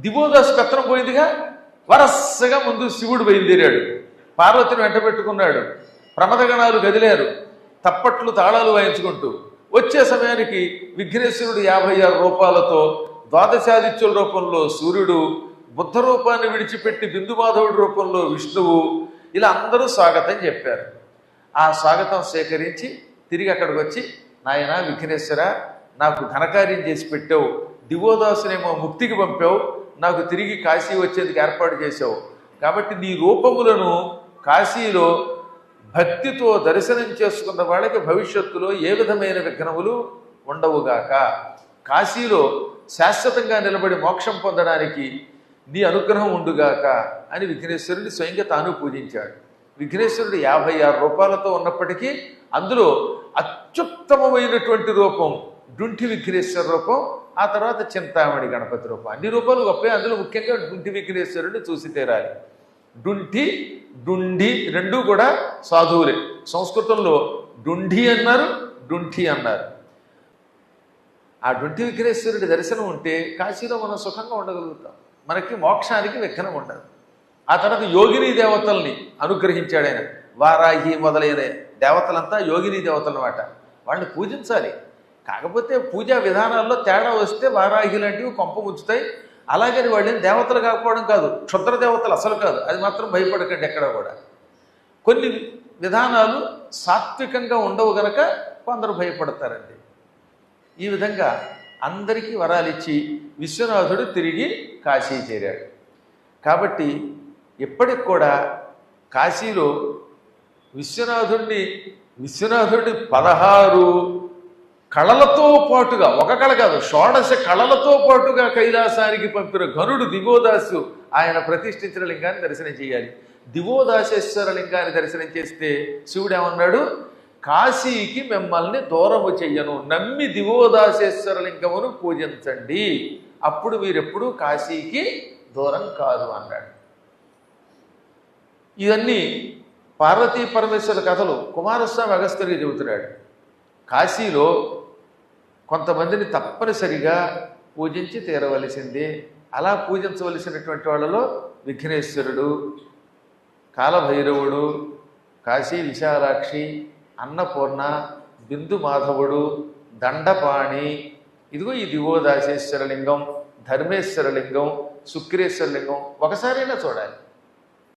దివోదాసు పెత్తనం పోయిందిగా? వరసగా ముందు శివుడు బయలుదేరాడు. పార్వతిని వెంట పెట్టుకున్నాడు. ప్రమదగణాలు గదిలారు. తప్పట్లు తాళాలు వాయించుకుంటూ వచ్చే సమయానికి విఘ్నేశ్వరుడు యాభై ఆరు రూపాలతో ద్వాదశాదిత్యుల రూపంలో సూర్యుడు బుద్ధ రూపాన్ని విడిచిపెట్టి బిందుమాధవుడి రూపంలో విష్ణువు ఇలా అందరూ స్వాగతం చెప్పారు. ఆ స్వాగతం సేకరించి తిరిగి అక్కడికి వచ్చి నాయన విఘ్నేశ్వర నాకు ఘనకార్యం చేసి పెట్టావు. దివోదాసునేమో ముక్తికి పంపావు. నాకు తిరిగి కాశీ వచ్చేందుకు ఏర్పాటు చేశావు. కాబట్టి నీ రూపములను కాశీలో భక్తితో దర్శనం చేసుకున్న వాళ్ళకి భవిష్యత్తులో ఏ విధమైన విఘ్నములు ఉండవుగాక. కాశీలో శాశ్వతంగా నిలబడి మోక్షం పొందడానికి నీ అనుగ్రహం ఉండుగాక అని విఘ్నేశ్వరుని స్వయంగా తాను పూజించాడు. విఘ్నేశ్వరుడు యాభై ఆరు రూపాలతో ఉన్నప్పటికీ అందులో అత్యుత్తమమైనటువంటి రూపం డుంటి విఘ్నేశ్వర రూపం ఆ తర్వాత చింతామణి గణపతి రూపం. అన్ని రూపాలు గొప్పే అందులో ముఖ్యంగా డుంటి విఘ్నేశ్వరుడిని చూసి తీరాలి. డుంటి డుండి రెండూ కూడా సాధువులే. సంస్కృతంలో డుండి అన్నారు డుంఠి అన్నారు. ఆ డుంటి విఘ్నేశ్వరుడి దర్శనం ఉంటే కాశీలో మనం సుఖంగా ఉండగలుగుతాం. మనకి మోక్షానికి విఘ్నం ఉండదు. ఆ తర్వాత యోగిని దేవతల్ని అనుగ్రహించాడు ఆయన వారాహి మొదలైన దేవతలంతా యోగిని దేవతలు అన్నమాట వాళ్ళని పూజించాలి. కాకపోతే పూజా విధానాల్లో తేడా వస్తే వారాహి లాంటివి కొంప ఉంచుతాయి అలాగని వాళ్ళని దేవతలు కాకపోవడం కాదు క్షుద్ర దేవతలు అసలు కాదు. అది మాత్రం భయపడకండి ఎక్కడ కూడా. కొన్ని విధానాలు సాత్వికంగా ఉండవు గనక కొందరు భయపడతారండి. ఈ విధంగా అందరికీ వరాలిచ్చి విశ్వనాథుడు తిరిగి కాశీ చేరాడు. కాబట్టి ఇప్పటికి కూడా కాశీలో విశ్వనాథుడిని విశ్వనాథుడి పదహారు కళలతో పాటుగా ఒక కళ కాదు షోడశ కళలతో పాటుగా కైలాసానికి పంపిన ఘనుడు దివోదాసు ఆయన ప్రతిష్ఠించిన లింగాన్ని దర్శనం చేయాలి. దివోదాసేశ్వర లింగాన్ని దర్శనం చేస్తే శివుడు ఏమన్నాడు? కాశీకి మిమ్మల్ని దూరము చెయ్యను నమ్మి దివోదాసేశ్వర లింగమును పూజించండి. అప్పుడు మీరెప్పుడు కాశీకి దూరం కాదు అన్నాడు. ఇవన్నీ పార్వతీ పరమేశ్వర కథలు. కుమారస్వామి అగస్త్యుడికి చెబుతున్నాడు. కాశీలో కొంతమందిని తప్పనిసరిగా పూజించి తీరవలసిందే. అలా పూజించవలసినటువంటి వాళ్ళలో విఘ్నేశ్వరుడు కాలభైరవుడు కాశీ విశాలాక్షి అన్నపూర్ణ బిందు మాధవుడు దండపాణి ఇదిగో ఈ దివోదాసేశ్వర ధర్మేశ్వరలింగం ధర్మేశ్వర లింగం లింగం ఒకసారైనా చూడాలి.